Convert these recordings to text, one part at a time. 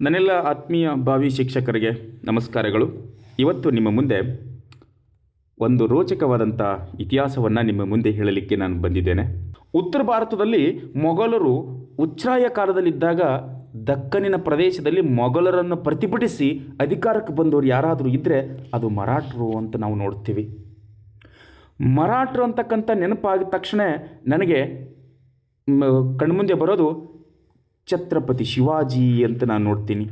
ನನ್ನೆಲ್ಲ ಆತ್ಮೀಯ ಭಾವಿ ಶಿಕ್ಷಕರಿಗೆ ನಮಸ್ಕಾರಗಳು. ಇವತ್ತು ನಿಮ್ಮ ಮುಂದೆ ಒಂದು ರೋಚಕವಾದಂಥ ಇತಿಹಾಸವನ್ನು ನಿಮ್ಮ ಮುಂದೆ ಹೇಳಲಿಕ್ಕೆ ನಾನು ಬಂದಿದ್ದೇನೆ. ಉತ್ತರ ಭಾರತದಲ್ಲಿ ಮೊಘಲರು ಉಚ್ಛ್ರಾಯ ಕಾಲದಲ್ಲಿದ್ದಾಗ ದಕ್ಕನಿನ ಪ್ರದೇಶದಲ್ಲಿ ಮೊಘಲರನ್ನು ಪ್ರತಿಭಟಿಸಿ ಅಧಿಕಾರಕ್ಕೆ ಬಂದವರು ಯಾರಾದರೂ ಇದ್ದರೆ ಅದು ಮರಾಠರು ಅಂತ ನಾವು ನೋಡ್ತೀವಿ. ಮರಾಠರು ಅಂತಕ್ಕಂಥ ನೆನಪಾಗಿದ ತಕ್ಷಣ ನನಗೆ ಕಣ್ಮುಂದೆ ಬರೋದು ಛತ್ರಪತಿ ಶಿವಾಜಿ ಅಂತ ನಾನು ನೋಡ್ತೀನಿ.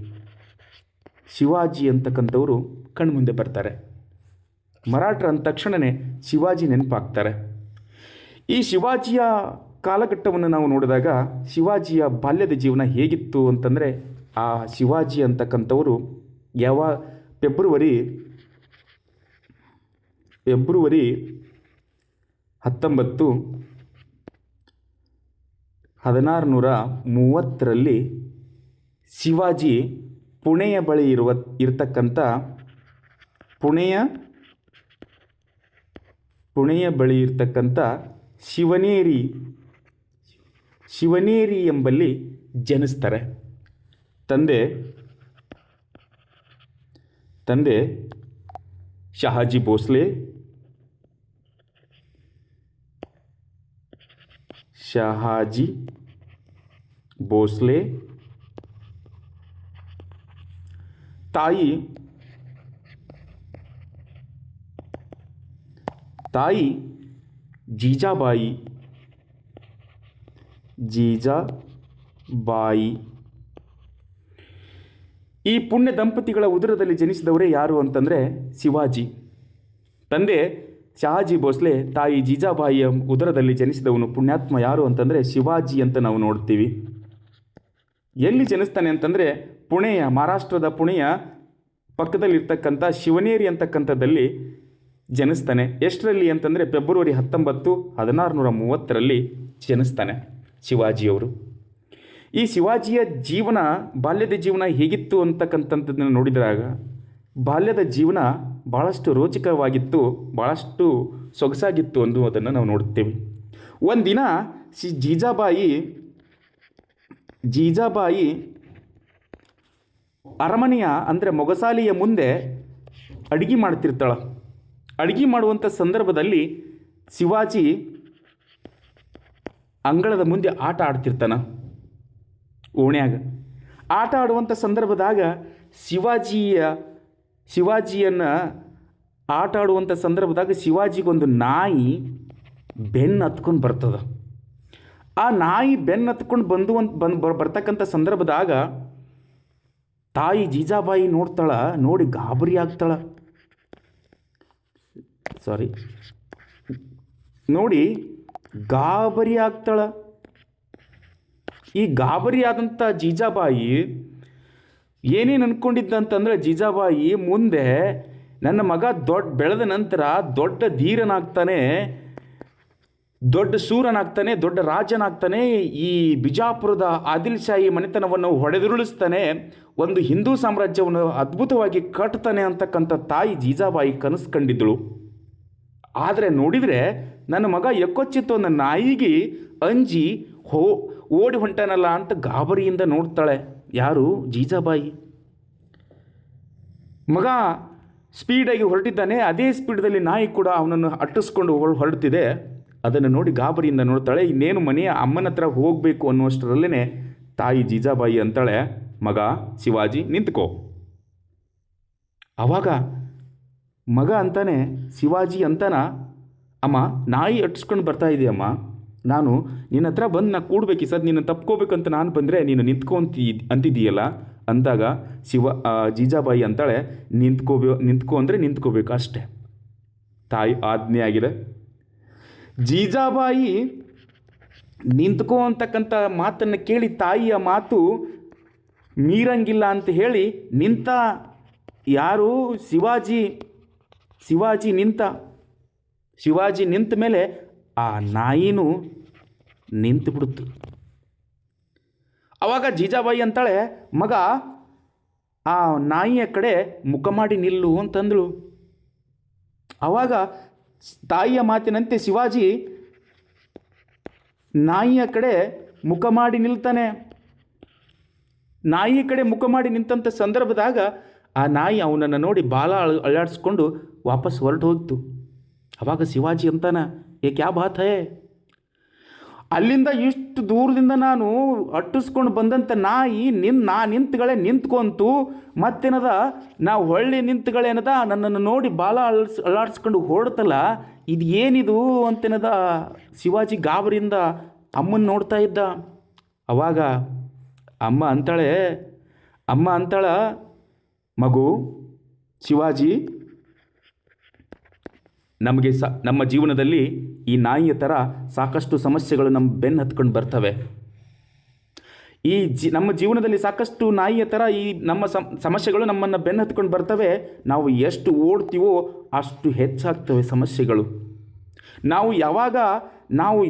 ಶಿವಾಜಿ ಅಂತಕ್ಕಂಥವರು ಕಣ್ಮುಂದೆ ಬರ್ತಾರೆ. ಮರಾಠರ ಅಂದ ತಕ್ಷಣವೇ ಶಿವಾಜಿ ನೆನಪಾಗ್ತಾರೆ. ಈ ಶಿವಾಜಿಯ ಕಾಲಘಟ್ಟವನ್ನು ನಾವು ನೋಡಿದಾಗ ಶಿವಾಜಿಯ ಬಾಲ್ಯದ ಜೀವನ ಹೇಗಿತ್ತು ಅಂತಂದರೆ ಆ ಶಿವಾಜಿ ಅಂತಕ್ಕಂಥವರು ಯಾವ ಫೆಬ್ರವರಿ ಫೆಬ್ರವರಿ ಹತ್ತೊಂಬತ್ತು ಹದಿನಾರು ನೂರ ಮೂವತ್ತರಲ್ಲಿ ಶಿವಾಜಿ ಪುಣೆಯ ಬಳಿ ಇರುವ, ಇರತಕ್ಕಂಥ ಪುಣೆಯ ಪುಣೆಯ ಬಳಿ ಇರ್ತಕ್ಕಂಥ ಶಿವನೇರಿ ಶಿವನೇರಿ ಎಂಬಲ್ಲಿ ಜನಿಸ್ತಾರೆ. ತಂದೆ ತಂದೆ ಶಹಾಜಿ ಭೋಸ್ಲೆ ಶಹಾಜಿ ಭೋಸ್ಲೆ. ತಾಯಿ ತಾಯಿ ಜೀಜಾಬಾಯಿ. ಜೀಜಾಬಾಯಿ. ಈ ಪುಣ್ಯ ದಂಪತಿಗಳ ಉದರದಲ್ಲಿ ಜನಿಸಿದವರೇ ಯಾರು ಅಂತಂದರೆ ಶಿವಾಜಿ. ತಂದೆ ಶಹಾಜಿ ಭೋಸ್ಲೆ, ತಾಯಿ ಜೀಜಾಬಾಯಿಯ ಉದರದಲ್ಲಿ ಜನಿಸಿದವನು ಪುಣ್ಯಾತ್ಮ ಯಾರು ಅಂತಂದರೆ ಶಿವಾಜಿ ಅಂತ ನಾವು ನೋಡ್ತೀವಿ. ಎಲ್ಲಿ ಜನಿಸ್ತಾನೆ ಅಂತಂದರೆ ಪುಣೆಯ, ಮಹಾರಾಷ್ಟ್ರದ ಪುಣೆಯ ಪಕ್ಕದಲ್ಲಿರ್ತಕ್ಕಂಥ ಶಿವನೇರಿ ಅಂತಕ್ಕಂಥದ್ದಲ್ಲಿ ಜನಿಸ್ತಾನೆ. ಎಷ್ಟರಲ್ಲಿ ಅಂತಂದರೆ ಫೆಬ್ರವರಿ ಹತ್ತೊಂಬತ್ತು ಹದಿನಾರು ನೂರ ಮೂವತ್ತರಲ್ಲಿ ಜನಿಸ್ತಾನೆ ಶಿವಾಜಿಯವರು. ಈ ಶಿವಾಜಿಯ ಜೀವನ, ಬಾಲ್ಯದ ಜೀವನ ಹೇಗಿತ್ತು ಅಂತಕ್ಕಂಥದ್ದನ್ನು ನೋಡಿದಾಗ ಬಾಲ್ಯದ ಜೀವನ ಭಾಳಷ್ಟು ರೋಚಕವಾಗಿತ್ತು ಭಾಳಷ್ಟು ಸೊಗಸಾಗಿತ್ತು ಅನ್ನುವುದನ್ನು ನಾವು ನೋಡುತ್ತೇವೆ. ಒಂದಿನ ಸಿ ಜೀಜಾಬಾಯಿ ಜೀಜಾಬಾಯಿ ಅರಮನೆಯ, ಅಂದರೆ ಮೊಗಸಾಲಿಯ ಮುಂದೆ ಅಡುಗೆ ಮಾಡ್ತಿರ್ತಾಳೆ. ಅಡುಗೆ ಮಾಡುವಂಥ ಸಂದರ್ಭದಲ್ಲಿ ಶಿವಾಜಿ ಅಂಗಳದ ಮುಂದೆ ಆಟ ಆಡ್ತಿರ್ತಾನ ಓಣ್ಯಾಗ. ಆಟ ಆಡುವಂಥ ಸಂದರ್ಭದಾಗ ಶಿವಾಜಿಯ ಶಿವಾಜಿಯನ್ನು ಆಟ ಆಡುವಂಥ ಸಂದರ್ಭದಾಗ ಶಿವಾಜಿಗೊಂದು ನಾಯಿ ಬೆನ್ನು ಹತ್ಕೊಂಡು ಬರ್ತದ. ಆ ನಾಯಿ ಬೆನ್ನು ಹತ್ಕೊಂಡು ಬಂದು ಅಂತ ಬಂದು ಬರ್ ಬರ್ತಕ್ಕಂಥ ಸಂದರ್ಭದಾಗ ತಾಯಿ ಜೀಜಾಬಾಯಿ ನೋಡ್ತಾಳ, ನೋಡಿ ಗಾಬರಿ ಆಗ್ತಾಳ. ಸಾರಿ ನೋಡಿ ಗಾಬರಿ ಆಗ್ತಾಳ. ಈ ಗಾಬರಿ ಆದಂಥ ಜೀಜಾಬಾಯಿ ಏನೇನು ಅನ್ಕೊಂಡಿದ್ದ ಅಂತಂದರೆ ಜೀಜಾಬಾಯಿ ಮುಂದೆ ನನ್ನ ಮಗ ದೊಡ್ಡ ಬೆಳೆದ ನಂತರ ದೊಡ್ಡ ಧೀರನಾಗ್ತಾನೆ, ದೊಡ್ಡ ಸೂರನಾಗ್ತಾನೆ, ದೊಡ್ಡ ರಾಜನಾಗ್ತಾನೆ, ಈ ಬಿಜಾಪುರದ ಆದಿಲ್ ಶಾಹಿ ಮನೆತನವನ್ನು ಹೊಡೆದುರುಳಿಸ್ತಾನೆ, ಒಂದು ಹಿಂದೂ ಸಾಮ್ರಾಜ್ಯವನ್ನು ಅದ್ಭುತವಾಗಿ ಕಟ್ತಾನೆ ಅಂತಕ್ಕಂಥ ತಾಯಿ ಜೀಜಾಬಾಯಿ ಕನಸು ಕಂಡಿದ್ದಳು. ಆದರೆ ನೋಡಿದರೆ ನನ್ನ ಮಗ ಎಕ್ಕೊಚ್ಚಿತ್ತು ನನ್ನ ನಾಯಿಗೆ ಅಂಜಿ ಹೋ, ಓಡಿ ಹೊಂಟಾನಲ್ಲ ಅಂತ ಗಾಬರಿಯಿಂದ ನೋಡ್ತಾಳೆ. ಯಾರು? ಜೀಜಾಬಾಯಿ. ಮಗ ಸ್ಪೀಡಾಗಿ ಹೊರಟಿದ್ದಾನೆ. ಅದೇ ಸ್ಪೀಡ್ದಲ್ಲಿ ನಾಯಿ ಕೂಡ ಅವನನ್ನು ಅಟ್ಟಿಸ್ಕೊಂಡು ಹೊರ ಹೊರಡ್ತಿದೆ. ಅದನ್ನು ನೋಡಿ ಗಾಬರಿಯಿಂದ ನೋಡ್ತಾಳೆ, ಇನ್ನೇನು ಮನೆಯ ಅಮ್ಮನ ಹತ್ರ ಹೋಗಬೇಕು ಅನ್ನುವಷ್ಟರಲ್ಲೇ ತಾಯಿ ಜೀಜಾಬಾಯಿ ಅಂತಾಳೆ. ಮಗ, ಶಿವಾಜಿ, ನಿಂತ್ಕೋ. ಆವಾಗ ಮಗ ಅಂತಾನೆ, ಶಿವಾಜಿ ಅಂತಾನ? ಅಮ್ಮ, ನಾಯಿ ಅಟ್ಟಿಸ್ಕೊಂಡು ಬರ್ತಾ ಇದೆಯಮ್ಮ. ನಾನು ನಿನ್ನ ಹತ್ರ ಬಂದು ನಾ ಕೂಡಬೇಕು ಸರ್ ನಿನ್ನ ತಪ್ಕೋಬೇಕಂತ ನಾನು ಬಂದರೆ ನೀನು ನಿಂತ್ಕೊ ಅಂತಿದೀಯಲ್ಲ ಅಂದಾಗ ಶಿವ ಜೀಜಾಬಾಯಿ ಅಂತಾಳೆ, ನಿಂತ್ಕೋಬೇ, ನಿಂತ್ಕೋ ಅಂದರೆ ನಿಂತ್ಕೋಬೇಕು ಅಷ್ಟೇ. ತಾಯಿ ಆಜ್ಞೆ ಆಗಿದೆ. ಜೀಜಾಬಾಯಿ ನಿಂತ್ಕೋ ಅಂತಕ್ಕಂಥ ಮಾತನ್ನು ಕೇಳಿ ತಾಯಿಯ ಮಾತು ಮೀರಂಗಿಲ್ಲ ಅಂತ ಹೇಳಿ ನಿಂತ ಯಾರು? ಶಿವಾಜಿ ಶಿವಾಜಿ ನಿಂತ. ಶಿವಾಜಿ ನಿಂತ ಮೇಲೆ ಆ ನಾಯಿನೂ ನಿಂತು ಬಿಡ್ತು ಅವಾಗ ಜೀಜಾಬಾಯಿ ಅಂತಾಳೆ, ಮಗ, ಆ ನಾಯಿಯ ಕಡೆ ಮುಖ ಮಾಡಿ ನಿಲ್ಲು ಅಂತಂದಳು ಆವಾಗ ತಾಯಿಯ ಮಾತಿನಂತೆ ಶಿವಾಜಿ, ನಾಯಿಯ ಕಡೆ ಮುಖ ಮಾಡಿ ನಿಲ್ತಾನೆ. ನಾಯಿ ಕಡೆ ಮುಖ ಮಾಡಿ ನಿಂತಂಥ ಸಂದರ್ಭದಾಗ ಆ ನಾಯಿ ಅವನನ್ನು ನೋಡಿ ಬಾಲ ಅಳ, ಅಳ್ಳಾಡಿಸ್ಕೊಂಡು ವಾಪಸ್ ಹೊರಟು ಹೋಗ್ತು ಅವಾಗ ಶಿವಾಜಿ ಅಂತಾನ ಏ, ಕ್ಯಾ ಬಾತ್ ಹೇ? ಅಲ್ಲಿಂದ ಇಷ್ಟು ದೂರದಿಂದ ನಾನು ಅಟ್ಟಿಸ್ಕೊಂಡು ಬಂದಂಥ ನಾಯಿ ನಿನ್, ನಾ ನಿಂತುಗಳೇ ನಿಂತ್ಕೊಂತು, ಮತ್ತೇನದ, ನಾ ಹೊಳ್ಳಿ ನಿಂತುಗಳೇನದ ನನ್ನನ್ನು ನೋಡಿ ಬಾಲ ಅಳಸ್ ಅಳಾಡ್ಸ್ಕೊಂಡು ಹೊರಡ್ತಲ್ಲ, ಇದು ಏನಿದು ಅಂತೇನದ, ಶಿವಾಜಿ ಗಾಬರಿಯಿಂದ ಅಮ್ಮನ ನೋಡ್ತಾ ಇದ್ದ. ಅವಾಗ ಅಮ್ಮ ಅಂತಾಳೆ, ಅಮ್ಮ ಅಂತಾಳ, ಮಗು, ಶಿವಾಜಿ, ನಮಗೆ ಸ, ನಮ್ಮ ಜೀವನದಲ್ಲಿ ಈ ನಾಯಿಯ ಥರ ಸಾಕಷ್ಟು ಸಮಸ್ಯೆಗಳು ನಮ್ಮ ಬೆನ್ನು ಹತ್ಕೊಂಡು ಬರ್ತವೆ. ಈ ಜಿ, ನಮ್ಮ ಜೀವನದಲ್ಲಿ ಸಾಕಷ್ಟು ನಾಯಿಯ ಥರ ಈ ನಮ್ಮ ಸಮಸ್ಯೆಗಳು ನಮ್ಮನ್ನು ಬೆನ್ನು ಹತ್ಕೊಂಡು ಬರ್ತವೆ. ನಾವು ಎಷ್ಟು ಓಡ್ತೀವೋ ಅಷ್ಟು ಹೆಚ್ಚಾಗ್ತವೆ ಸಮಸ್ಯೆಗಳು. ನಾವು ಯಾವಾಗ ನಾವು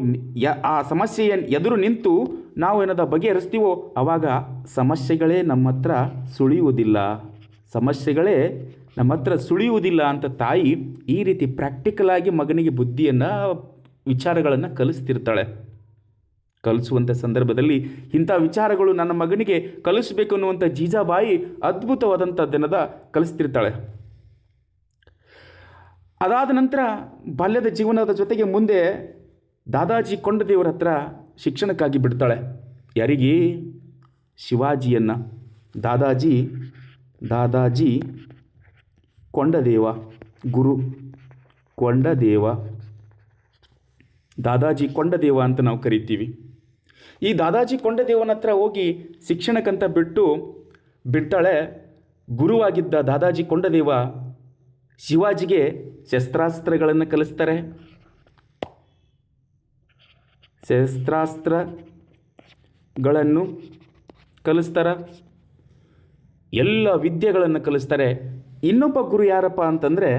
ಆ ಸಮಸ್ಯೆಯ ಎದುರು ನಿಂತು ನಾವು ಏನದ ಬಗೆಹರಿಸ್ತೀವೋ ಆವಾಗ ಸಮಸ್ಯೆಗಳೇ ನಮ್ಮ ಹತ್ರ ಸುಳಿಯುವುದಿಲ್ಲ. ಸಮಸ್ಯೆಗಳೇ ನಮ್ಮ ಹತ್ರ ಸುಳಿಯುವುದಿಲ್ಲ ಅಂತ ತಾಯಿ ಈ ರೀತಿ ಪ್ರಾಕ್ಟಿಕಲ್ ಆಗಿ ಮಗನಿಗೆ ಬುದ್ಧಿಯನ್ನು, ವಿಚಾರಗಳನ್ನು ಕಲಿಸ್ತಿರ್ತಾಳೆ. ಕಲಿಸುವಂಥ ಸಂದರ್ಭದಲ್ಲಿ ಇಂಥ ವಿಚಾರಗಳು ನನ್ನ ಮಗನಿಗೆ ಕಲಿಸಬೇಕು ಅನ್ನುವಂಥ ಜೀಜಾಬಾಯಿ ಅದ್ಭುತವಾದಂಥ ದಿನದ ಕಲಿಸ್ತಿರ್ತಾಳೆ. ಅದಾದ ನಂತರ ಬಾಲ್ಯದ ಜೀವನದ ಜೊತೆಗೆ ಮುಂದೆ ದಾದಾಜಿ ಕೊಂಡದೇವರ ಹತ್ರ ಶಿಕ್ಷಣಕ್ಕಾಗಿ ಬಿಡ್ತಾಳೆ. ಯಾರಿಗೆ? ಶಿವಾಜಿಯನ್ನು. ದಾದಾಜಿ ದಾದಾಜಿ, ಕೊಂಡದೇವ, ಗುರು, ಕೊಂಡದೇವ. ದಾದಾಜಿ ಕೊಂಡದೇವ ಅಂತ ನಾವು ಕರಿತೀವಿ. ಈ ದಾದಾಜಿ ಕೊಂಡದೇವನ ಹತ್ರ ಹೋಗಿ ಶಿಕ್ಷಣಕ್ಕಂತ ಬಿಟ್ಟು ಬಿಟ್ಟಳೆ ಗುರುವಾಗಿದ್ದ ದಾದಾಜಿ ಕೊಂಡದೇವ ಶಿವಾಜಿಗೆ ಶಸ್ತ್ರಾಸ್ತ್ರಗಳನ್ನು ಕಲಿಸ್ತಾರೆ. ಶಸ್ತ್ರಾಸ್ತ್ರಗಳನ್ನು ಕಲಿಸ್ತಾರ. ಎಲ್ಲ ವಿದ್ಯೆಗಳನ್ನು ಕಲಿಸ್ತಾರೆ. ಇನ್ನೊಬ್ಬ ಗುರು ಯಾರಪ್ಪ ಅಂತಂದರೆ,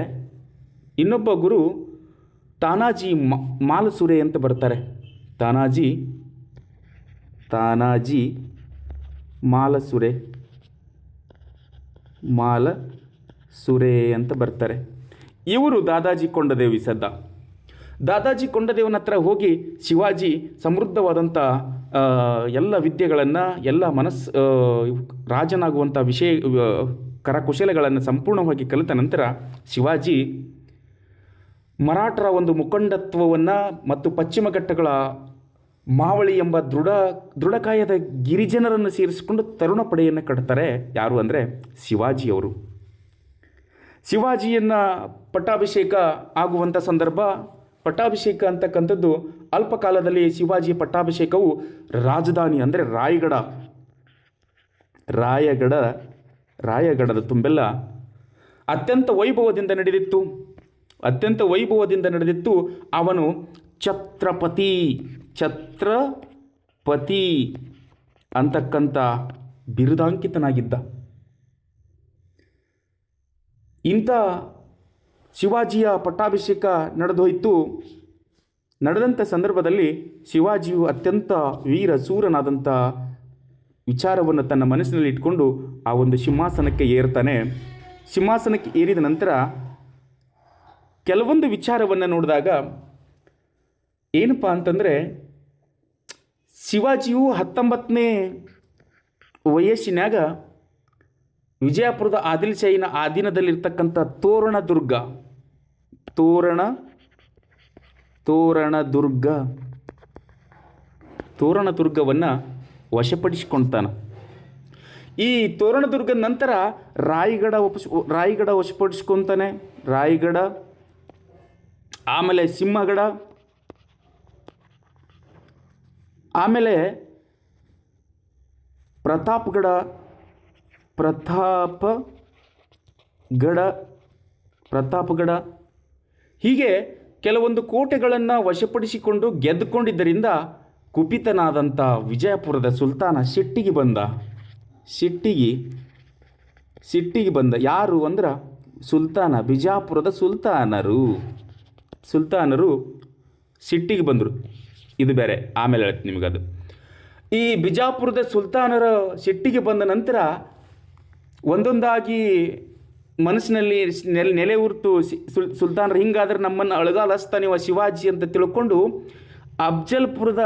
ಇನ್ನೊಬ್ಬ ಗುರು ತಾನಾಜಿ ಮಾಲಸುರೆ ಅಂತ ಬರ್ತಾರೆ. ತಾನಾಜಿ ತಾನಾಜಿ ಮಾಲಸುರೆ ಮಾಲ ಸುರೆ ಅಂತ ಬರ್ತಾರೆ. ಇವರು ದಾದಾಜಿ ಕೊಂಡದೇವಿ ಸದ್ದ. ದಾದಾಜಿ ಕೊಂಡದೇವನ ಹತ್ರ ಹೋಗಿ ಶಿವಾಜಿ ಸಮೃದ್ಧವಾದಂಥ ಎಲ್ಲ ವಿದ್ಯೆಗಳನ್ನು ಎಲ್ಲ ಮನಸ್ ಆ, ರಾಜನಾಗುವಂಥ ವಿಷಯ ಕರಕುಶಲಗಳನ್ನು ಸಂಪೂರ್ಣವಾಗಿ ಕಲಿತ ನಂತರ ಶಿವಾಜಿ ಮರಾಠರ ಒಂದು ಮುಖಂಡತ್ವವನ್ನು ಮತ್ತು ಪಶ್ಚಿಮ ಘಟ್ಟಗಳ ಮಾವಳಿ ಎಂಬ ದೃಢ ದೃಢಕಾಯದ ಗಿರಿಜನರನ್ನು ಸೇರಿಸಿಕೊಂಡು ತರುಣ ಪಡೆಯನ್ನು ಕಟ್ತಾರೆ ಯಾರು ಅಂದರೆ ಶಿವಾಜಿಯವರು ಶಿವಾಜಿಯನ್ನು ಪಟ್ಟಾಭಿಷೇಕ ಆಗುವಂಥ ಸಂದರ್ಭ ಪಟ್ಟಾಭಿಷೇಕ ಅಂತಕ್ಕಂಥದ್ದು ಅಲ್ಪಕಾಲದಲ್ಲಿ ಶಿವಾಜಿ ಪಟ್ಟಾಭಿಷೇಕವು ರಾಜಧಾನಿ ಅಂದರೆ ರಾಯಗಡ. ರಾಯಗಡ, ರಾಯಗಡದ ತುಂಬೆಲ್ಲ ಅತ್ಯಂತ ವೈಭವದಿಂದ ನಡೆದಿತ್ತು. ಅತ್ಯಂತ ವೈಭವದಿಂದ ನಡೆದಿತ್ತು ಅವನು ಛತ್ರಪತಿ ಛತ್ರಪತಿ ಅಂತಕ್ಕಂಥ ಬಿರುದಾಂಕಿತನಾಗಿದ್ದ. ಇಂಥ ಶಿವಾಜಿಯ ಪಟ್ಟಾಭಿಷೇಕ ನಡೆದೋಯಿತು. ನಡೆದಂಥ ಸಂದರ್ಭದಲ್ಲಿ ಶಿವಾಜಿಯು ಅತ್ಯಂತ ವೀರ ಸೂರನಾದಂಥ ವಿಚಾರವನ್ನು ತನ್ನ ಮನಸ್ಸಿನಲ್ಲಿ ಇಟ್ಕೊಂಡು ಆ ಒಂದು ಸಿಂಹಾಸನಕ್ಕೆ ಏರ್ತಾನೆ. ಸಿಂಹಾಸನಕ್ಕೆ ಏರಿದ ನಂತರ ಕೆಲವೊಂದು ವಿಚಾರವನ್ನು ನೋಡಿದಾಗ ಏನಪ್ಪ ಅಂತಂದರೆ ಶಿವಾಜಿಯು ಹತ್ತೊಂಬತ್ತನೇ ವಯಸ್ಸಿನಾಗ ವಿಜಯಪುರದ ಆದಿಲ್ಶಾಹಿನ ಆಧೀನದಲ್ಲಿರ್ತಕ್ಕಂಥ ತೋರಣ ದುರ್ಗ ತೋರಣ ತೋರಣ ದುರ್ಗ. ತೋರಣ ದುರ್ಗವನ್ನು ವಶಪಡಿಸಿಕೊಳ್ತಾನೆ ಈ ತೋರಣ ದುರ್ಗದ ನಂತರ ರಾಯಗಡ ವಪಸ್, ರಾಯಗಡ ವಶಪಡಿಸ್ಕೊತಾನೆ ರಾಯಗಡ, ಆಮೇಲೆ ಸಿಂಹಗಡ. ಆಮೇಲೆ ಪ್ರತಾಪ್ಗಡ ಪ್ರತಾಪಗಢ ಪ್ರತಾಪಗಢ ಹೀಗೆ ಕೆಲವೊಂದು ಕೋಟೆಗಳನ್ನು ವಶಪಡಿಸಿಕೊಂಡು ಗೆದ್ದುಕೊಂಡಿದ್ದರಿಂದ ಕುಪಿತನಾದಂಥ ವಿಜಯಪುರದ ಸುಲ್ತಾನ ಸಿಟ್ಟಿಗೆ ಬಂದ. ಸಿಟ್ಟಿಗೆ ಸಿಟ್ಟಿಗೆ ಬಂದ. ಯಾರು ಅಂದ್ರೆ ಸುಲ್ತಾನ, ಬಿಜಾಪುರದ ಸುಲ್ತಾನರು. ಸುಲ್ತಾನರು ಸಿಟ್ಟಿಗೆ ಬಂದರು. ಇದು ಬೇರೆ, ಆಮೇಲೆ ಹೇಳ್ತೀನಿ ನಿಮಗದು. ಈ ಬಿಜಾಪುರದ ಸುಲ್ತಾನರ ಸಿಟ್ಟಿಗೆ ಬಂದ ನಂತರ ಒಂದೊಂದಾಗಿ ಮನಸ್ಸಿನಲ್ಲಿ ನೆಲೆ ನೆಲೆ ಉರ್ತು ಸುಲ್ ಸುಲ್ತಾನರು ಹಿಂಗಾದ್ರೆ ನಮ್ಮನ್ನು ಅಳಗಾಲಿಸ್ತಾನಿವ ಶಿವಾಜಿ ಅಂತ ತಿಳ್ಕೊಂಡು ಅಫ್ಜಲ್ಪುರದ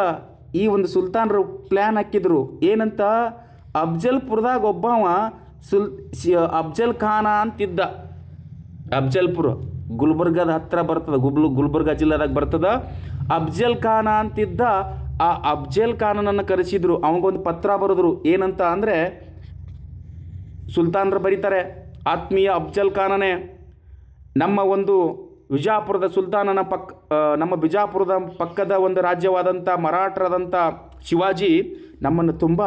ಈ ಒಂದು ಸುಲ್ತಾನರು ಪ್ಲ್ಯಾನ್ ಹಾಕಿದ್ರು. ಏನಂತ? ಅಫ್ಜಲ್ಪುರದಾಗ ಒಬ್ಬವ ಸುಲ್ ಅಫ್ಜಲ್ ಖಾನ ಅಂತಿದ್ದ. ಅಫ್ಜಲ್ಪುರ, ಗುಲ್ಬರ್ಗದ ಹತ್ತಿರ ಬರ್ತದ, ಗುಬ್ಲು ಗುಲ್ಬರ್ಗ ಜಿಲ್ಲೆದಾಗ ಬರ್ತದ. ಅಫ್ಜಲ್ ಖಾನ ಅಂತಿದ್ದ, ಆ ಅಫ್ಜಲ್ ಖಾನನನ್ನು ಕರೆಸಿದ್ರು. ಅವನಿಗೊಂದು ಪತ್ರ ಬರೆದ್ರು. ಏನಂತ ಅಂದರೆ, ಸುಲ್ತಾನರು ಬರೀತಾರೆ ಆತ್ಮೀಯ ಅಫ್ಜಲ್ ಖಾನನೇ, ನಮ್ಮ ಒಂದು ವಿಜಾಪುರದ ಸುಲ್ತಾನನ ಪಕ್ ನಮ್ಮ ಬಿಜಾಪುರದ ಪಕ್ಕದ ಒಂದು ರಾಜ್ಯವಾದಂಥ ಮರಾಠರಾದಂಥ ಶಿವಾಜಿ ನಮ್ಮನ್ನು ತುಂಬ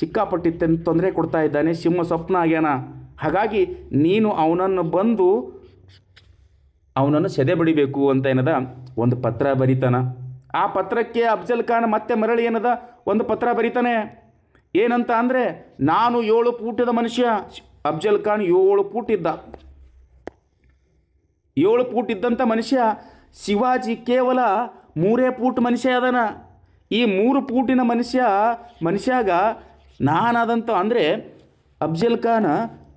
ಸಿಕ್ಕಾಪಟ್ಟಿ ತೆನ್- ತೊಂದರೆ ಕೊಡ್ತಾ ಇದ್ದಾನೆ, ಸಿಂಹ ಸ್ವಪ್ನ ಆಗ್ಯಾನ. ಹಾಗಾಗಿ ನೀನು ಅವನನ್ನು ಬಂದು ಅವನನ್ನು ಸೆದೆ ಬಡಿಬೇಕು ಅಂತ ಏನದ? ಒಂದು ಪತ್ರ ಬರೀತಾನ. ಆ ಪತ್ರಕ್ಕೆ ಅಫ್ಜಲ್ ಖಾನ್ ಮತ್ತೆ ಮರಳಿ ಏನದ? ಒಂದು ಪತ್ರ ಬರೀತಾನೆ. ಏನಂತ ಅಂದರೆ, ನಾನು ಏಳು ಪೂಟದ ಮನುಷ್ಯ ಅಫ್ಜಲ್ ಖಾನ್ ಏಳು ಫೂಟ್ ಇದ್ದ. ಏಳು ಫೂಟ್ ಇದ್ದಂಥ ಮನುಷ್ಯ ಶಿವಾಜಿ ಕೇವಲ ಮೂರೇ ಫೂಟ್ ಮನುಷ್ಯ ಅದನ. ಈ ಮೂರು ಫೂಟಿನ ಮನುಷ್ಯ ಮನುಷ್ಯಾಗ ನಾನಾದಂಥ ಅಂದರೆ ಅಫ್ಜಲ್ ಖಾನ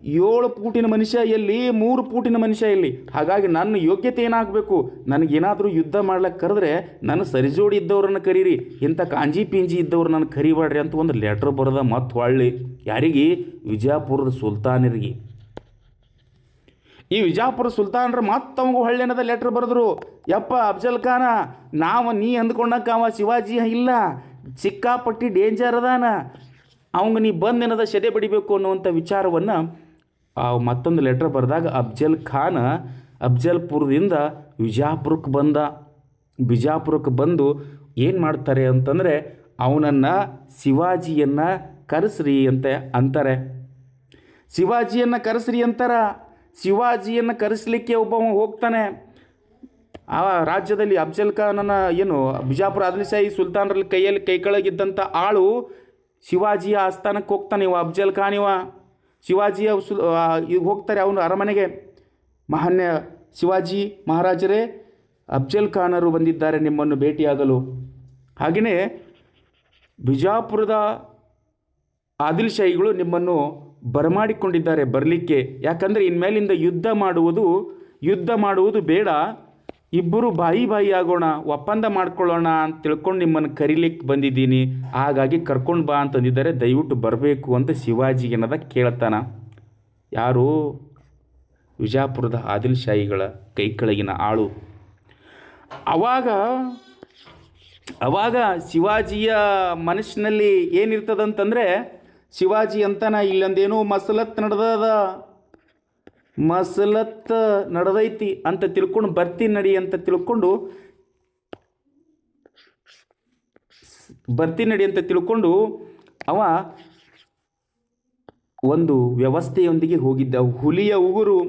ಏಳು ಪೂಟಿನ ಮನುಷ್ಯ ಎಲ್ಲಿ, ಮೂರು ಪೂಟಿನ ಮನುಷ್ಯ ಎಲ್ಲಿ? ಹಾಗಾಗಿ ನನ್ನ ಯೋಗ್ಯತೆ ಏನಾಗಬೇಕು? ನನಗೇನಾದರೂ ಯುದ್ಧ ಮಾಡ್ಲಿಕ್ಕೆ ಕರೆದ್ರೆ ನನ್ನ ಸರಿಜೋಡಿ ಇದ್ದವ್ರನ್ನ ಕರೀರಿ. ಇಂಥ ಕಾಂಜಿ ಪಿಂಜಿ ಇದ್ದವ್ರು ನನ್ನ ಕರಿಬೇಡ್ರಿ ಅಂತ ಒಂದು ಲೆಟ್ರ್ ಬರೆದ ಮತ್ತು ಹೊಳ್ಳಿ. ಯಾರಿಗೆ? ವಿಜಯಪುರದ ಸುಲ್ತಾನರಿಗೆ. ಈ ವಿಜಾಪುರ ಸುಲ್ತಾನರ ಮತ್ತೆ ಅವಂಗ ಹೊಳ್ಳೆನದ ಲೆಟ್ರ್ ಬರೆದ್ರು. ಯಪ್ಪ ಅಫ್ಜಲ್ ಖಾನ, ನಾವು ನೀ ಅವ ಶಿವಾಜಿ ಇಲ್ಲ. ಸಿಕ್ಕಾಪಟ್ಟಿ ಡೇಂಜರ್ ಅದಾನ. ಅವಂಗ ನೀ ಬಂದೇನದ ಸೆದೆ ಬಡಿಬೇಕು ಅನ್ನುವಂಥ ವಿಚಾರವನ್ನು ಮತ್ತೊಂದು ಲೆಟ್ರ್ ಬರೆದಾಗ ಅಫ್ಜಲ್ ಖಾನ್ ಅಫ್ಜಲ್ಪುರದಿಂದ ವಿಜಾಪುರಕ್ಕೆ ಬಂದ. ಬಿಜಾಪುರಕ್ಕೆ ಬಂದು ಏನು ಮಾಡ್ತಾರೆ ಅಂತಂದರೆ ಅವನನ್ನು ಶಿವಾಜಿಯನ್ನು ಕರೆಸ್ರಿ ಅಂತ ಅಂತಾರೆ. ಶಿವಾಜಿಯನ್ನು ಕರೆಸ್ರಿ ಅಂತಾರ. ಶಿವಾಜಿಯನ್ನು ಕರೆಸಲಿಕ್ಕೆ ಒಬ್ಬ ಹೋಗ್ತಾನೆ. ಆ ರಾಜ್ಯದಲ್ಲಿ ಅಫ್ಜಲ್ ಖಾನನ ಏನು ಬಿಜಾಪುರ ಆದಿಲ್ಶಾಹಿ ಸುಲ್ತಾನರಲ್ಲಿ ಕೈಯಲ್ಲಿ ಕೈ ಕೆಳಗಿದ್ದಂಥ ಆಳು ಶಿವಾಜಿಯ ಆಸ್ಥಾನಕ್ಕೆ ಹೋಗ್ತಾನೆ ಇವ ಅಫ್ಜಲ್ ಖಾನ್ ಇವ. ಶಿವಾಜಿಯ ಸುಲ್ ಈಗ ಹೋಗ್ತಾರೆ ಅವನು ಅರಮನೆಗೆ. ಮಹಾನ್ಯ ಶಿವಾಜಿ ಮಹಾರಾಜರೇ, ಅಫ್ಜಲ್ ಖಾನರು ಬಂದಿದ್ದಾರೆ ನಿಮ್ಮನ್ನು ಭೇಟಿಯಾಗಲು. ಹಾಗೆಯೇ ಬಿಜಾಪುರದ ಆದಿಲ್ ಶಾಹಿಗಳು ನಿಮ್ಮನ್ನು ಬರಮಾಡಿಕೊಂಡಿದ್ದಾರೆ ಬರಲಿಕ್ಕೆ. ಯಾಕಂದರೆ ಇನ್ಮೇಲಿಂದ ಯುದ್ಧ ಮಾಡುವುದು ಯುದ್ಧ ಮಾಡುವುದು ಬೇಡ. ಇಬ್ಬರು ಬಾಯಿ ಬಾಯಿ ಆಗೋಣ ಒಪ್ಪಂದ ಮಾಡ್ಕೊಳ್ಳೋಣ ಅಂತ ತಿಳ್ಕೊಂಡು ನಿಮ್ಮನ್ನು ಕರೀಲಿಕ್ಕೆ ಬಂದಿದ್ದೀನಿ. ಹಾಗಾಗಿ ಕರ್ಕೊಂಡು ಬಾ ಅಂತಂದಿದ್ದಾರೆ, ದಯವಿಟ್ಟು ಬರಬೇಕು ಅಂತ ಶಿವಾಜಿ ಏನದ ಕೇಳ್ತಾನ. ಯಾರು? ವಿಜಾಪುರದ ಆದಿಲ್ ಶಾಹಿಗಳ ಕೈ ಕೆಳಗಿನ ಆಳು. ಅವಾಗ ಅವಾಗ ಶಿವಾಜಿಯ ಮನಸ್ಸಿನಲ್ಲಿ ಏನಿರ್ತದಂತಂದರೆ, ಶಿವಾಜಿ ಅಂತಾನ ಇಲ್ಲೊಂದೇನೋ ಮಸಲತ್ ನಡೆದದ ಮಸಲತ್ ನಡೆದೈತಿ ಅಂತ ತಿಳ್ಕೊಂಡು, ಬರ್ತಿ ನಡಿ ಅಂತ ತಿಳ್ಕೊಂಡು, ಬರ್ತಿ ನಡಿ ಅಂತ ತಿಳ್ಕೊಂಡು ಅವ ಒಂದು ವ್ಯವಸ್ಥೆಯೊಂದಿಗೆ ಹೋಗಿದ್ದ. ಹುಲಿಯ ಉಗುರು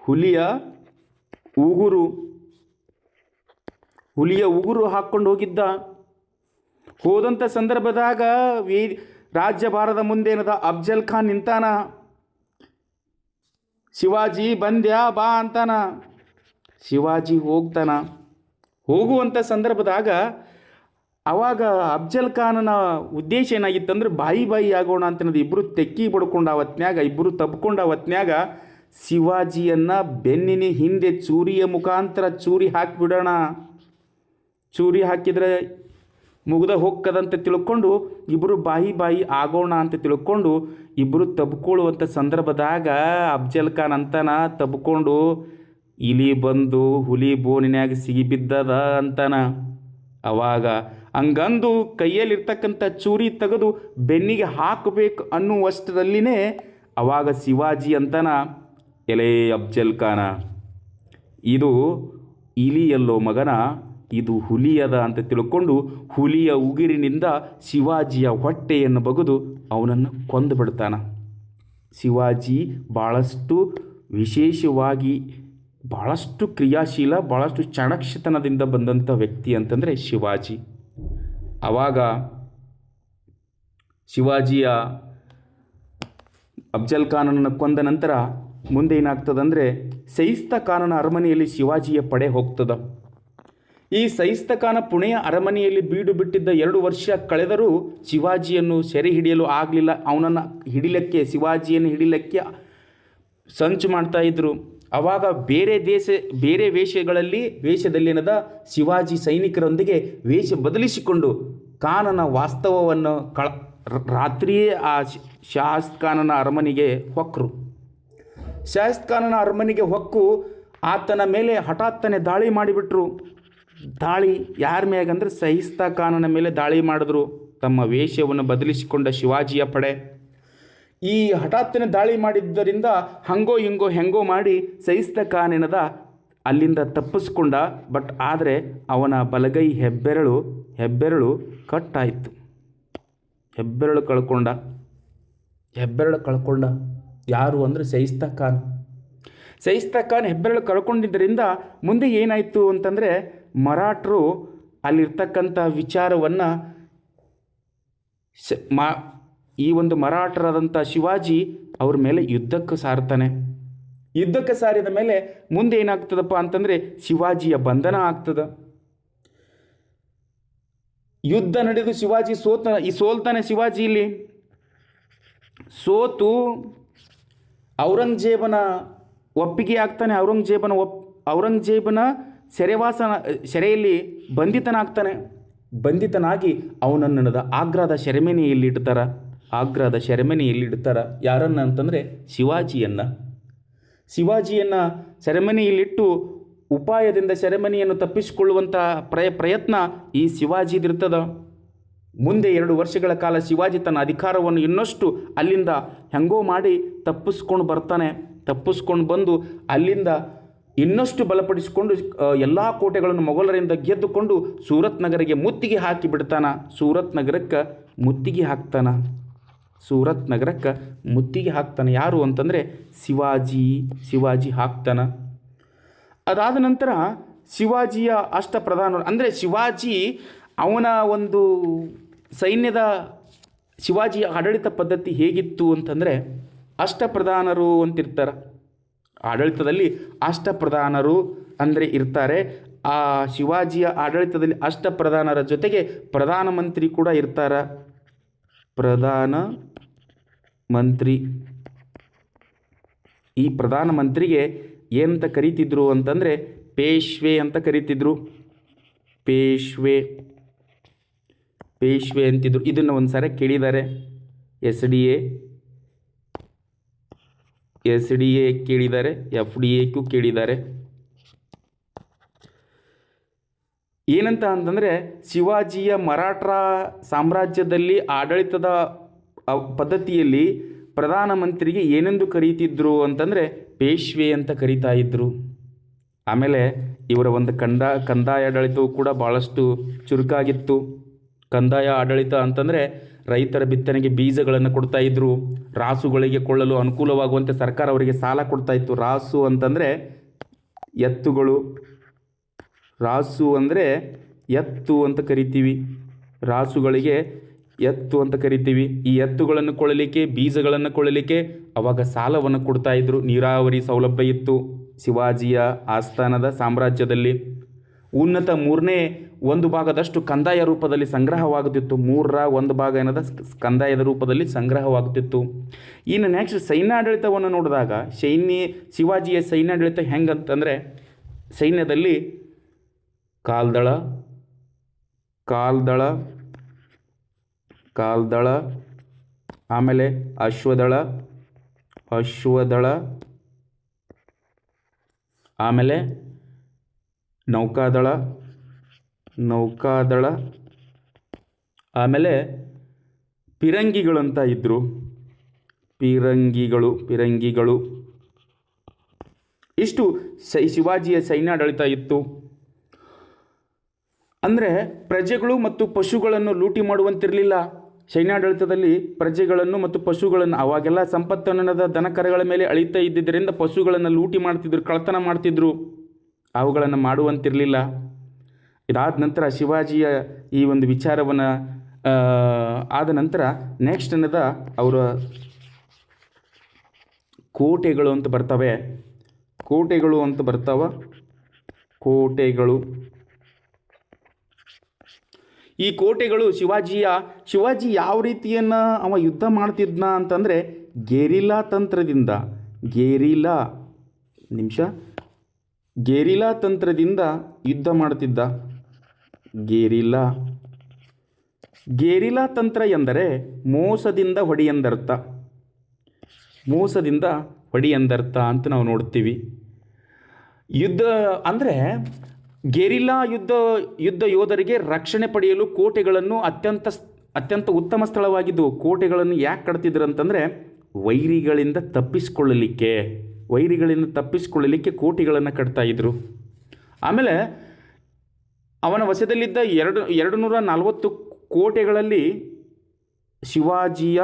ಹುಲಿಯ ಉಗುರು ಹುಲಿಯ ಉಗುರು ಹಾಕ್ಕೊಂಡು ಹೋಗಿದ್ದ. ಹೋದಂಥ ಸಂದರ್ಭದಾಗ ವೀ ರಾಜ್ಯಭಾರದ ಮುಂದೇನದ ಅಫ್ಜಲ್ ಖಾನ್ ನಿಂತಾನ. ಶಿವಾಜಿ ಬಂದ್ಯಾ ಬಾ ಅಂತಾನ. ಶಿವಾಜಿ ಹೋಗ್ತಾನ. ಹೋಗುವಂಥ ಸಂದರ್ಭದಾಗ ಅವಾಗ ಅಫ್ಜಲ್ ಖಾನನ ಉದ್ದೇಶ ಏನಾಗಿತ್ತಂದ್ರೆ, ಬಾಯಿ ಬಾಯಿ ಆಗೋಣ ಅಂತನದು ಇಬ್ಬರು ತೆಕ್ಕಿ ಬಡ್ಕೊಂಡು ಅವತ್ನ್ಯಾಗ ಇಬ್ಬರು ತಬ್ಕೊಂಡು ಅವತ್ನ್ಯಾಗ ಶಿವಾಜಿಯನ್ನು ಬೆನ್ನಿನ ಹಿಂದೆ ಚೂರಿಯ ಮುಖಾಂತರ ಚೂರಿ ಹಾಕಿಬಿಡೋಣ. ಚೂರಿ ಹಾಕಿದರೆ ಮುಗ್ದ ಹೋಗ್ಕದಂತ ತಿಳ್ಕೊಂಡು ಇಬ್ಬರು ಬಾಯಿ ಬಾಯಿ ಆಗೋಣ ಅಂತ ತಿಳ್ಕೊಂಡು ಇಬ್ಬರು ತಬ್ಕೊಳ್ಳುವಂಥ ಸಂದರ್ಭದಾಗ ಅಫ್ಜಲ್ ಖಾನ್ ಅಂತಾನ ತಬ್ಕೊಂಡು, ಇಲಿ ಬಂದು ಹುಲಿ ಬೋನಿನ್ಯಾಗ ಸಿಗಿಬಿದ್ದದ ಅಂತಾನ. ಅವಾಗ ಹಂಗಂದು ಕೈಯಲ್ಲಿರ್ತಕ್ಕಂಥ ಚೂರಿ ತೆಗೆದು ಬೆನ್ನಿಗೆ ಹಾಕಬೇಕು ಅನ್ನುವಷ್ಟರಲ್ಲಿನೇ ಅವಾಗ ಶಿವಾಜಿ ಅಂತಾನ, ಎಲೇ ಅಫ್ಜಲ್ ಖಾನ, ಇದು ಇಲಿಯಲ್ಲೋ ಮಗನ ಇದು ಹುಲಿಯದ ಅಂತ ತಿಳ್ಕೊಂಡು ಹುಲಿಯ ಉಗಿರಿನಿಂದ ಶಿವಾಜಿಯ ಹೊಟ್ಟೆಯನ್ನು ಬಗೆದು ಅವನನ್ನು ಕೊಂದು ಬಿಡ್ತಾನೆ. ಶಿವಾಜಿ ಭಾಳಷ್ಟು ವಿಶೇಷವಾಗಿ ಭಾಳಷ್ಟು ಕ್ರಿಯಾಶೀಲ ಭಾಳಷ್ಟು ಚಾಣಕ್ಷತನದಿಂದ ಬಂದಂಥ ವ್ಯಕ್ತಿ ಅಂತಂದರೆ ಶಿವಾಜಿ. ಆವಾಗ ಶಿವಾಜಿಯ ಅಫ್ಜಲ್ ಖಾನನನ್ನು ಕೊಂದ ನಂತರ ಮುಂದೆ ಏನಾಗ್ತದಂದರೆ ಸೈಸ್ತ ಖಾನನ ಅರಮನೆಯಲ್ಲಿ ಶಿವಾಜಿಯ ಪಡೆ ಹೋಗ್ತದ. ಈ ಸೈಸ್ತಖಾನ ಪುಣೆಯ ಅರಮನೆಯಲ್ಲಿ ಬೀಡು ಬಿಟ್ಟಿದ್ದ ಎರಡು ವರ್ಷ ಕಳೆದರೂ ಶಿವಾಜಿಯನ್ನು ಸೆರೆ ಹಿಡಿಯಲು ಆಗಲಿಲ್ಲ. ಅವನನ್ನು ಹಿಡಿಲಕ್ಕೆ, ಶಿವಾಜಿಯನ್ನು ಹಿಡಿಲಕ್ಕೆ ಸಂಚು ಮಾಡ್ತಾ ಇದ್ದರು ಆವಾಗ ಬೇರೆ ದೇಶ, ಬೇರೆ ವೇಷಗಳಲ್ಲಿ, ವೇಷದಲ್ಲಿನದ ಶಿವಾಜಿ ಸೈನಿಕರೊಂದಿಗೆ ವೇಷ ಬದಲಿಸಿಕೊಂಡು ಕಾನನ ವಾಸ್ತವವನ್ನು ಕಳ, ರಾತ್ರಿಯೇ ಆ ಶ- ಶಾಹಿದ್ ಖಾನನ ಅರಮನೆಗೆ ಹೊಕ್ಕರು ಶಾಹಿದ್ ಖಾನನ ಅರಮನೆಗೆ ಹೊಕ್ಕು, ಆತನ ಮೇಲೆ ಹಠಾತ್ತನೆ ದಾಳಿ ಮಾಡಿಬಿಟ್ರು. ದಾಳಿ ಯಾರ ಮ್ಯಾಗಂದ್ರೆ ಸಹಿಸ್ತಾ ಖಾನನ ಮೇಲೆ ದಾಳಿ ಮಾಡಿದ್ರು. ತಮ್ಮ ವೇಷವನ್ನು ಬದಲಿಸಿಕೊಂಡ ಶಿವಾಜಿಯ ಪಡೆ. ಈ ಹಠಾತ್ತಿನ ದಾಳಿ ಮಾಡಿದ್ದರಿಂದ ಹಂಗೋ ಹಿಂಗೋ ಹೆಂಗೋ ಮಾಡಿ ಸಹಿಸ್ತ ಖಾನಿನದ ಅಲ್ಲಿಂದ ತಪ್ಪಿಸ್ಕೊಂಡ. ಬಟ್ ಆದರೆ ಅವನ ಬಲಗೈ ಹೆಬ್ಬೆರಳು ಹೆಬ್ಬೆರಳು ಕಟ್ಟಾಯಿತು. ಹೆಬ್ಬೆರಳು ಕಳ್ಕೊಂಡ. ಹೆಬ್ಬೆರಳು ಕಳ್ಕೊಂಡ. ಯಾರು ಅಂದರೆ ಸೈಸ್ತಾ ಖಾನ್. ಸೈಸ್ತಾ ಖಾನ್ ಹೆಬ್ಬೆರಳು ಕಳ್ಕೊಂಡಿದ್ದರಿಂದ ಮುಂದೆ ಏನಾಯಿತು ಅಂತಂದರೆ ಮರಾಠರು ಅಲ್ಲಿರ್ತಕ್ಕಂಥ ವಿಚಾರವನ್ನು ಶ ಮಾ ಈ ಒಂದು ಮರಾಠರಾದಂಥ ಶಿವಾಜಿ ಅವ್ರ ಮೇಲೆ ಯುದ್ಧಕ್ಕೆ ಸಾರ್ತಾನೆ. ಯುದ್ಧಕ್ಕೆ ಸಾರಿದ ಮೇಲೆ ಮುಂದೆ ಏನಾಗ್ತದಪ್ಪ ಅಂತಂದರೆ ಶಿವಾಜಿಯ ಬಂಧನ ಆಗ್ತದೆ. ಯುದ್ಧ ನಡೆದು ಶಿವಾಜಿ ಸೋತ ಈ ಸೋಲ್ತಾನೆ ಶಿವಾಜಿ ಇಲ್ಲಿ. ಸೋತು ಔರಂಗಜೇಬನ ಒಪ್ಪಿಗೆ ಆಗ್ತಾನೆ. ಔರಂಗಜೇಬನ ಒಪ್ ಔರಂಗಜೇಬನ ಸೆರೆವಾಸನ, ಸೆರೆಯಲ್ಲಿ ಬಂಧಿತನಾಗ್ತಾನೆ. ಬಂಧಿತನಾಗಿ ಅವನನ್ನು ಆಗ್ರಾದ ಸೆರೆಮನೆಯಲ್ಲಿ ಇಡ್ತಾರ. ಆಗ್ರಾದ ಸೆರೆಮನೆಯಲ್ಲಿ ಇಡ್ತಾರ. ಯಾರನ್ನ ಅಂತಂದರೆ ಶಿವಾಜಿಯನ್ನು. ಶಿವಾಜಿಯನ್ನು ಸೆರೆಮನೆಯಲ್ಲಿಟ್ಟು ಉಪಾಯದಿಂದ ಸೆರೆಮನೆಯನ್ನು ತಪ್ಪಿಸಿಕೊಳ್ಳುವಂಥ ಪ್ರಯ, ಪ್ರಯತ್ನ ಈ ಶಿವಾಜಿದಿರ್ತದ ಮುಂದೆ ಎರಡು ವರ್ಷಗಳ ಕಾಲ ಶಿವಾಜಿ ತನ್ನ ಅಧಿಕಾರವನ್ನು ಇನ್ನಷ್ಟು ಅಲ್ಲಿಂದ ಹೆಂಗೋ ಮಾಡಿ ತಪ್ಪಿಸ್ಕೊಂಡು ಬರ್ತಾನೆ. ತಪ್ಪಿಸ್ಕೊಂಡು ಬಂದು ಅಲ್ಲಿಂದ ಇನ್ನಷ್ಟು ಬಲಪಡಿಸಿಕೊಂಡು ಎಲ್ಲ ಕೋಟೆಗಳನ್ನು ಮೊಘಲರಿಂದ ಗೆದ್ದುಕೊಂಡು ಸೂರತ್ ನಗರಿಗೆ ಮುತ್ತಿಗೆ ಹಾಕಿ ಬಿಡ್ತಾನ? ಸೂರತ್ ನಗರಕ್ಕೆ ಮುತ್ತಿಗೆ ಹಾಕ್ತಾನ? ಸೂರತ್ ನಗರಕ್ಕೆ ಮುತ್ತಿಗೆ ಹಾಕ್ತಾನೆ ಯಾರು ಅಂತಂದರೆ ಶಿವಾಜಿ ಶಿವಾಜಿ ಹಾಕ್ತಾನ? ಅದಾದ ನಂತರ ಶಿವಾಜಿಯ ಅಷ್ಟಪ್ರಧಾನ ಅಂದರೆ ಶಿವಾಜಿ ಅವನ ಒಂದು ಸೈನ್ಯದ ಶಿವಾಜಿಯ ಆಡಳಿತ ಪದ್ಧತಿ ಹೇಗಿತ್ತು ಅಂತಂದರೆ ಅಷ್ಟಪ್ರಧಾನರು ಅಂತಿರ್ತಾರೆ. ಆಡಳಿತದಲ್ಲಿ ಅಷ್ಟಪ್ರಧಾನರು ಅಂದರೆ ಇರ್ತಾರೆ. ಆ ಶಿವಾಜಿಯ ಆಡಳಿತದಲ್ಲಿ ಅಷ್ಟಪ್ರಧಾನರ ಜೊತೆಗೆ ಪ್ರಧಾನಮಂತ್ರಿ ಕೂಡ ಇರ್ತಾರ. ಪ್ರಧಾನ ಮಂತ್ರಿ. ಈ ಪ್ರಧಾನಮಂತ್ರಿಗೆ ಏನಂತ ಕರೀತಿದ್ರು ಅಂತಂದರೆ ಪೇಶ್ವೆ ಅಂತ ಕರೀತಿದ್ರು. ಪೇಶ್ವೆ. ಪೇಶ್ವೆ ಅಂತಿದ್ರು. ಇದನ್ನು ಒಂದು ಸಾರಿ ಕೇಳಿದ್ದಾರೆ S D A. S D A ಕೇಳಿದ್ದಾರೆ ಎಫ್ ಡಿ ಎಕ್ಕೂ ಕೇಳಿದ್ದಾರೆ ಏನಂತ ಅಂತಂದರೆ, ಶಿವಾಜಿಯ ಮರಾಠರ ಸಾಮ್ರಾಜ್ಯದಲ್ಲಿ ಆಡಳಿತದ ಪದ್ಧತಿಯಲ್ಲಿ ಪ್ರಧಾನಮಂತ್ರಿಗೆ ಏನೆಂದು ಕರೀತಿದ್ರು ಅಂತಂದರೆ, ಪೇಶ್ವೆ ಅಂತ ಕರೀತಾ ಇದ್ದರು ಆಮೇಲೆ ಇವರ ಒಂದು ಕಂದ ಕಂದಾಯ ಆಡಳಿತವು ಕೂಡ ಭಾಳಷ್ಟು ಚುರುಕಾಗಿತ್ತು. ಕಂದಾಯ ಆಡಳಿತ ಅಂತಂದರೆ ರೈತರ ಬಿತ್ತನೆಗೆ ಬೀಜಗಳನ್ನು ಕೊಡ್ತಾ ಇದ್ದರು ರಾಸುಗಳಿಗೆ ಕೊಳ್ಳಲು ಅನುಕೂಲವಾಗುವಂತೆ ಸರ್ಕಾರ ಅವರಿಗೆ ಸಾಲ ಕೊಡ್ತಾ ಇತ್ತು. ರಾಸು ಅಂತಂದರೆ ಎತ್ತುಗಳು. ರಾಸು ಅಂದರೆ ಎತ್ತು ಅಂತ ಕರಿತೀವಿ. ರಾಸುಗಳಿಗೆ ಎತ್ತು ಅಂತ ಕರಿತೀವಿ. ಈ ಎತ್ತುಗಳನ್ನು ಕೊಳ್ಳಲಿಕ್ಕೆ, ಬೀಜಗಳನ್ನು ಕೊಳ್ಳಲಿಕ್ಕೆ ಅವಾಗ ಸಾಲವನ್ನು ಕೊಡ್ತಾ ಇದ್ರು. ನೀರಾವರಿ ಸೌಲಭ್ಯ ಇತ್ತು. ಶಿವಾಜಿಯ ಆಸ್ಥಾನದ ಸಾಮ್ರಾಜ್ಯದಲ್ಲಿ. ಉನ್ನತ ಮೂರನೇ ಒಂದು ಭಾಗದಷ್ಟು ಕಂದಾಯ ರೂಪದಲ್ಲಿ ಸಂಗ್ರಹವಾಗುತ್ತಿತ್ತು. ಮೂರರ ಒಂದು ಭಾಗ ಏನದ? ಕಂದಾಯದ ರೂಪದಲ್ಲಿ ಸಂಗ್ರಹವಾಗುತ್ತಿತ್ತು. ಇನ್ನು ನೆಕ್ಸ್ಟ್ ಸೈನ್ಯಾಡಳಿತವನ್ನು ನೋಡಿದಾಗ ಸೈನ್ಯ ಶಿವಾಜಿಯ ಸೈನ್ಯಾಡಳಿತ ಹೆಂಗಂತಂದರೆ, ಸೈನ್ಯದಲ್ಲಿ ಕಾಲ್ದಳ ಕಾಲ್ದಳ ಕಾಲ್ದಳ, ಆಮೇಲೆ ಅಶ್ವದಳ ಅಶ್ವದಳ, ಆಮೇಲೆ ನೌಕಾದಳ ನೌಕಾದಳ. ಆಮೇಲೆ ಪಿರಂಗಿಗಳಂತ ಇದ್ದರು ಪಿರಂಗಿಗಳು ಪಿರಂಗಿಗಳು. ಇಷ್ಟು ಸೈ, ಶಿವಾಜಿಯ ಸೈನ್ಯಾಡಳಿತ ಇತ್ತು ಅಂದರೆ ಪ್ರಜೆಗಳು ಮತ್ತು ಪಶುಗಳನ್ನು ಲೂಟಿ ಮಾಡುವಂತಿರಲಿಲ್ಲ. ಸೈನ್ಯಾಡಳಿತದಲ್ಲಿ ಪ್ರಜೆಗಳನ್ನು ಮತ್ತು ಪಶುಗಳನ್ನು, ಅವಾಗೆಲ್ಲ ಸಂಪತ್ತನದ ದನಕರಗಳ ಮೇಲೆ ಅಳಿತಾ ಇದ್ದಿದ್ದರಿಂದ ಪಶುಗಳನ್ನು ಲೂಟಿ ಮಾಡ್ತಿದ್ರು ಕಳ್ತನ ಮಾಡ್ತಿದ್ರು. ಅವುಗಳನ್ನು ಮಾಡುವಂತಿರಲಿಲ್ಲ. ಇದಾದ ನಂತರ ಶಿವಾಜಿಯ ಈ ಒಂದು ವಿಚಾರವನ್ನು ಆದ ನಂತರ ನೆಕ್ಸ್ಟ್ ಅನ್ನದ ಅವರ ಕೋಟೆಗಳು ಅಂತ ಬರ್ತವೆ. ಕೋಟೆಗಳು ಅಂತ ಬರ್ತಾವ. ಕೋಟೆಗಳು. ಈ ಕೋಟೆಗಳು ಶಿವಾಜಿಯ, ಶಿವಾಜಿ ಯಾವ ರೀತಿಯನ್ನು ಅವ ಯುದ್ಧ ಮಾಡ್ತಿದ್ನ ಅಂತಂದರೆ ಗೆರಿಲಾ ತಂತ್ರದಿಂದ ಗೆರಿಲಾ ನಿಮಿಷ ಗೆರಿಲಾ ತಂತ್ರದಿಂದ ಯುದ್ಧ ಮಾಡ್ತಿದ್ದ. ಗೆರಿಲ್ಲಾ. ಗೇರಿಲಾ ತಂತ್ರ ಎಂದರೆ ಮೋಸದಿಂದ ಹೊಡಿ ಎಂದರ್ಥ ಮೋಸದಿಂದ ಹೊಡಿ ಎಂದರ್ಥ ಅಂತ ನಾವು ನೋಡ್ತೀವಿ. ಯುದ್ಧ ಅಂದರೆ ಗೆರಿಲ್ಲಾ ಯುದ್ಧ ಯುದ್ಧ ಯೋಧರಿಗೆ ರಕ್ಷಣೆ ಪಡೆಯಲು ಕೋಟೆಗಳನ್ನು ಅತ್ಯಂತ ಅತ್ಯಂತ ಉತ್ತಮ ಸ್ಥಳವಾಗಿದ್ದು ಕೋಟೆಗಳನ್ನು ಯಾಕೆ ಕಟ್ತಿದ್ರು ಅಂತಂದರೆ ವೈರಿಗಳಿಂದ ತಪ್ಪಿಸಿಕೊಳ್ಳಲಿಕ್ಕೆ ವೈರಿಗಳಿಂದ ತಪ್ಪಿಸಿಕೊಳ್ಳಲಿಕ್ಕೆ ಕೋಟೆಗಳನ್ನು ಕಟ್ತಾಯಿದ್ರು ಆಮೇಲೆ ಅವನ ವಶದಲ್ಲಿದ್ದ ಎರಡು ಎರಡು ನೂರ ನಲವತ್ತು ಕೋಟೆಗಳಲ್ಲಿ ಶಿವಾಜಿಯ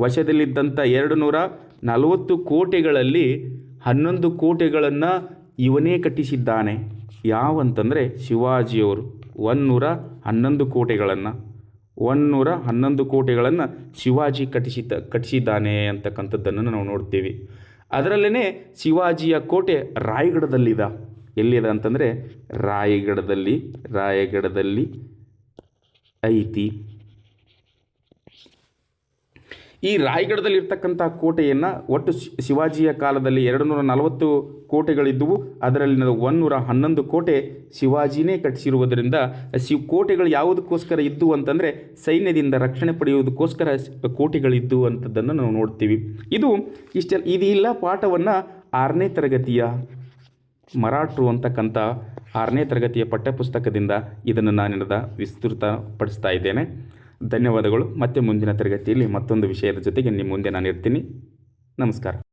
ವಶದಲ್ಲಿದ್ದಂಥ ಎರಡು ನೂರ ನಲವತ್ತು ಕೋಟೆಗಳಲ್ಲಿ ಹನ್ನೊಂದು ಕೋಟೆಗಳನ್ನು ಇವನೇ ಕಟ್ಟಿಸಿದ್ದಾನೆ. ಯಾವಂತಂದರೆ ಶಿವಾಜಿಯವರು. ಒನ್ನೂರ ಹನ್ನೊಂದು ಕೋಟೆಗಳನ್ನು. ಒನ್ನೂರ ಹನ್ನೊಂದು ಕೋಟೆಗಳನ್ನು ಶಿವಾಜಿ ಕಟ್ಟಿಸಿದ್ದ, ಕಟ್ಟಿಸಿದ್ದಾನೆ ಅಂತಕ್ಕಂಥದ್ದನ್ನು ನಾವು ನೋಡ್ತೀವಿ. ಅದರಲ್ಲೇ ಶಿವಾಜಿಯ ಕೋಟೆ ರಾಯಗಢದಲ್ಲಿದೆ ಎಲ್ಲಿದೆ ಅಂತಂದರೆ ರಾಯಗಢದಲ್ಲಿ ರಾಯಗಢದಲ್ಲಿ ಐತಿ. ಈ ರಾಯಗಡದಲ್ಲಿ ಇರ್ತಕ್ಕಂಥ ಕೋಟೆಯನ್ನು ಒಟ್ಟು ಶಿವಾಜಿಯ ಕಾಲದಲ್ಲಿ ಎರಡು ನೂರ ನಲವತ್ತು ಕೋಟೆಗಳಿದ್ದುವು. ಅದರಲ್ಲಿ ಒನ್ನೂರ ಹನ್ನೊಂದು ಕೋಟೆ ಶಿವಾಜಿನೇ ಕಟ್ಟಿಸಿರುವುದರಿಂದ ಶಿವ ಕೋಟೆಗಳು ಯಾವುದಕ್ಕೋಸ್ಕರ ಇದ್ದು ಅಂತಂದರೆ ಸೈನ್ಯದಿಂದ ರಕ್ಷಣೆ ಪಡೆಯುವುದಕ್ಕೋಸ್ಕರ ಕೋಟೆಗಳಿದ್ದು ಅಂಥದ್ದನ್ನು ನಾವು ನೋಡ್ತೀವಿ. ಇದು ಇಷ್ಟೆಲ್ಲ ಇದೆಲ್ಲ ಪಾಠವನ್ನು ಆರನೇ ತರಗತಿಯ ಮರಾಠರು ಅಂತಕ್ಕಂಥ ಆರನೇ ತರಗತಿಯ ಪಠ್ಯಪುಸ್ತಕದಿಂದ ಇದನ್ನು ನಾನಿರದ ವಿಸ್ತೃತಪಡಿಸ್ತಾ ಇದ್ದೇನೆ. ಧನ್ಯವಾದಗಳು. ಮತ್ತೆ ಮುಂದಿನ ತರಗತಿಯಲ್ಲಿ ಮತ್ತೊಂದು ವಿಷಯದ ಜೊತೆಗೆ ನಿಮ್ಮ ಮುಂದೆ ನಾನು ಇರ್ತೀನಿ ನಮಸ್ಕಾರ.